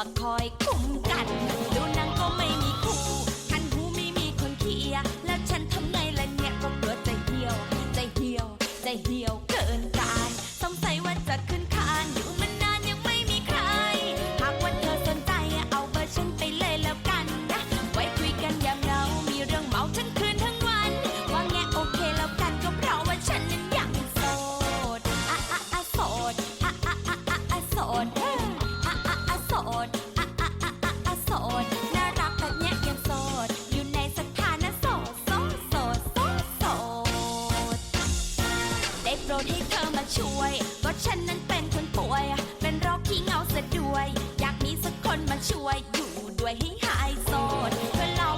มาคอยคุ้มกัน ดให้เธอมาช่วยก็ฉันนั้นเป็นคนป่วย เป็นโรคขี้เหงาเสียด้วย อยากมีสักคนมาช่วยอยู่ด้วยให้หายโสดเพื่อเรา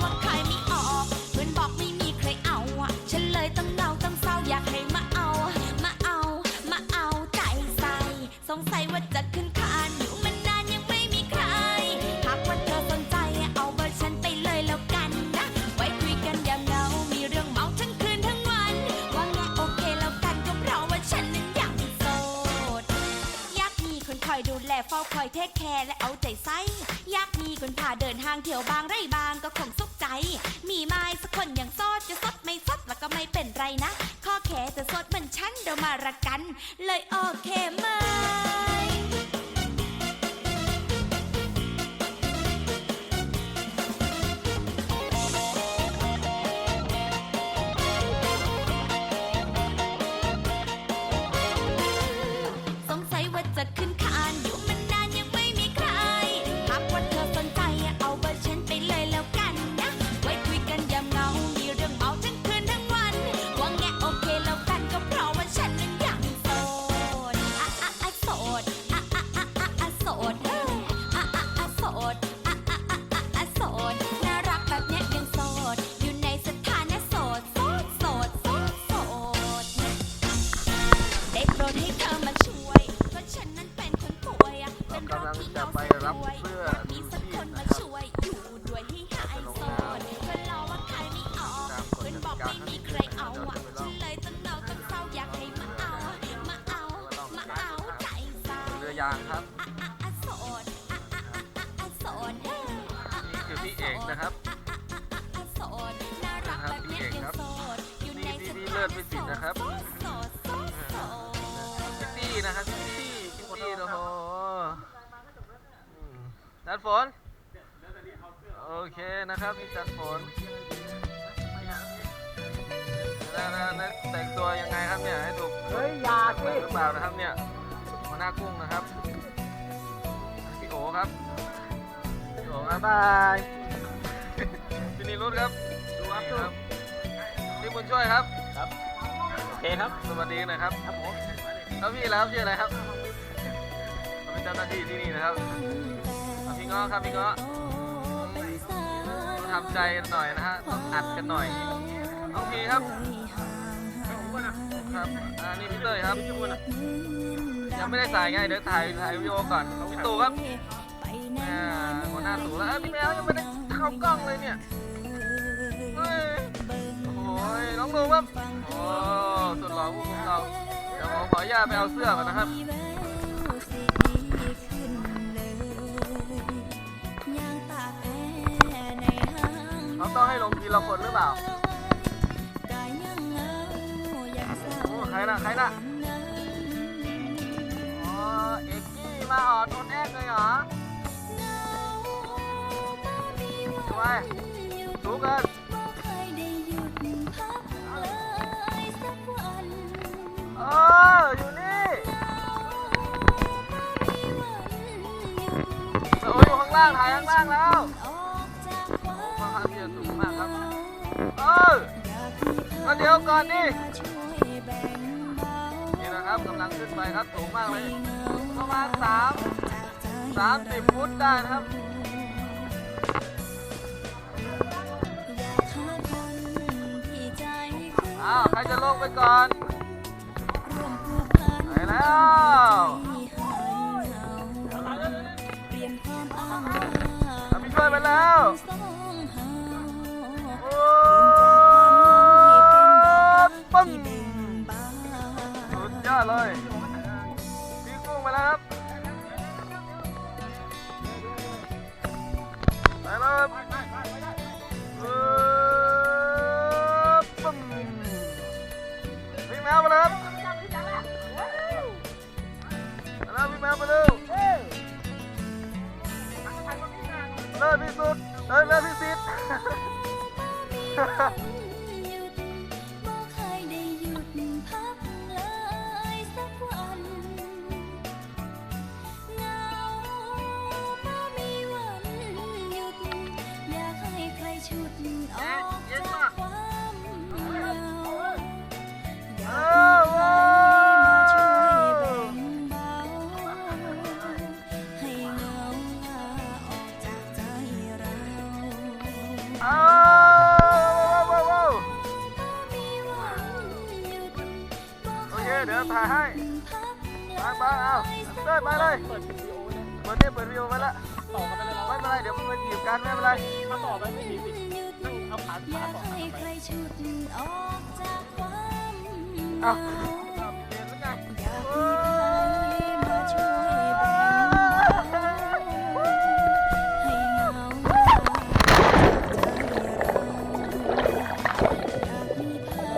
เฝ้าคอยเทคแคร์และเอาใจใส่อยากมีคนพาเดินทางเที่ยวบางไร่บางก็คงสุขใจ มีไม้สักคนอย่างโสดจะสดไม่สดแล้วก็ไม่เป็นไรนะ ข้อแค่จะสดเหมือนฉันเรามารักกัน เลยโอเคไหม เหงาเสียด้อมีสักคนมาช่วยอยู่ด้วยให้หายโสดเพื่อนราว่าใครไม่ออกเพื่อนบอกไม่มีใครเอาอะฉันเลยต้องเหงาต้องเศร้าอยากให้มาเอา มาเอา มาเอาใจใส่เรือยางครับอะอะโสดอะอะโสดเด้ออะนี่คือพี่เอกนะครับอะอะโสดน่ารักแบบเนี้ยยังโสดอยู่ในสนี่ถาเลิศนะวิสิตนะครับโสดโสดโสดพิตตี้นะครับพิตตี้พิตตี้โอ้โหอืม จัดฝนโอเคนะครับพี่จัดฝนแล้วแล้วแล้วแต่งตัวยังไงครับเนี่ยให้ถูกเฮ้ยอยาหสิรือเปล่านะครับเนี่ยหัวหน้ากุ้งนะครับพี่โอครับพี่โอครับบายพี่นิรุธครับดูครับครับพี่บุญช่วยครับโอเคครับสวัสดีหนะครับครับผมแล้วพี่แล้วชื่ออะไรครับเขาเป็นเจ้าหน้าที่ที่นี่นะครับอะพี่ ง้อครับพี่ง้อต้องทำใจกันหน่อยนะฮะต้องอัดกันหน่อยน้องพีครับครับอ่านี่พี่เต้ยครับยังไม่ได้ใส่ไงเดี๋ยวถ่ายถ่ายวิดีโอก่อนพี่ตู่ครับอ่าหัวหน้าตู่แล้วเอ้ยพี่แมวยังไม่ได้เข้ากล้องเลยเนี่ยเฮ้ยโอ้ยน้องดูครับโอ้สุดหล่อผู้คุมเราเดี๋ยวผมขออนุญาตไปเอาเสื้อก่อนนะครับ ลงทีละคนหรือเปล่าโอ้ใครน่ะใครน่ะอ๋อเอกกี้มาออดโอนแอกเลยเหรอทำไมถูกเกินเอออยู่นี่โอ้ยอยู่ข้างล่างถ่ายข้างล่างแล้ว เดี๋ยวก่อนดินี่นะครับกำลังขึ้นไปครับสูงมากเลย ประมาณสามสามสิบฟุตได้นะครับอ้าวใครจะลงไปก่อนไปแล้วเอาพี่ช่วยไปแล้ว พี่สุดเลิศเลิศที่สิทธิ์ เลยไปเลยเปิดวิดีโอเลยเปิดเนี่ยเปิดวิดีโอไว้ละต่อกันไปเลยเราไม่เป็นไรเดี๋ยวมันมาจีบกันไม่เป็นไรถ้าต่อไปไม่ดีสินั่งเอาขาอยาขากต่อให้กันไปใครชุดออกจากความเอ้าเหงา